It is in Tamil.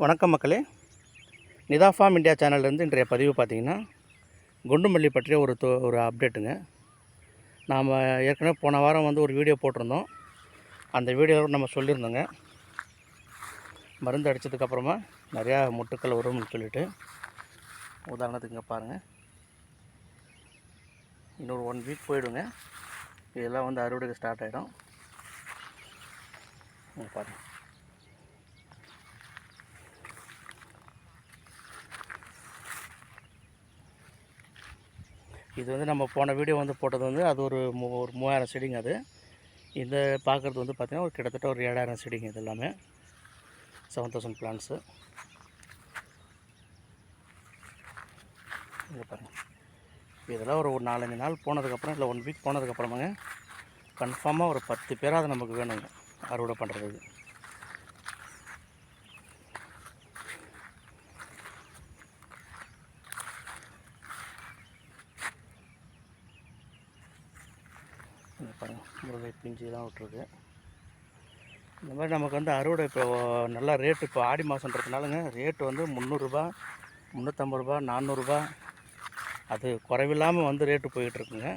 வணக்கம் மக்களே. நிதா ஃபார்ம் இந்தியா சேனல்லேருந்து இன்றைய பதிவு பார்த்திங்கன்னா குண்டுமல்லி பற்றிய ஒரு தொ ஒரு அப்டேட்டுங்க. நாம் ஏற்கனவே போன வாரம் வந்து ஒரு வீடியோ போட்டிருந்தோம். அந்த வீடியோவில் நம்ம சொல்லியிருந்தோங்க. மருந்து அடித்ததுக்கப்புறமா நிறையா முட்டுக்கள் வரும்னு சொல்லிட்டு. உதாரணத்துக்கு இங்கே பாருங்கள் இன்னொரு ஒன் வீக் போயிடுங்க. இதெல்லாம் வந்து அறுவடைக்கு ஸ்டார்ட் ஆகிடும் பாருங்கள் இது வந்து நம்ம போன வீடியோ வந்து போட்டது வந்து அது ஒரு மூ ஒரு மூவாயிரம் செடிங்க அது. இந்த பார்க்குறது வந்து பார்த்திங்கன்னா ஒரு கிட்டத்தட்ட ஒரு ஏழாயிரம் செடிங்க இது எல்லாமே. செவன் தௌசண்ட் பிளான்ஸு இங்கே பாருங்கள் இதெல்லாம் ஒரு ஒரு நாலஞ்சு நாள் போனதுக்கப்புறம் இல்லை ஒன் வீக் போனதுக்கப்புறமாங்க கன்ஃபார்மாக ஒரு பத்து பேராக அது நமக்கு வேணுங்க அறுவடை பண்ணுறதுக்கு இங்கே பாருங்கள் முருங்கை பிஞ்சுலாம் விட்ருக்கு இந்த மாதிரி நமக்கு வந்து அறுவடை இப்போ நல்லா ரேட்டு இப்போ ஆடி மாதன்றதுனாலங்க ரேட்டு வந்து முந்நூறுரூபா முந்நூற்றம்பது ரூபா நானூறுரூபா அது குறைவில்லாமல் வந்து ரேட்டு போயிட்டுருக்குங்க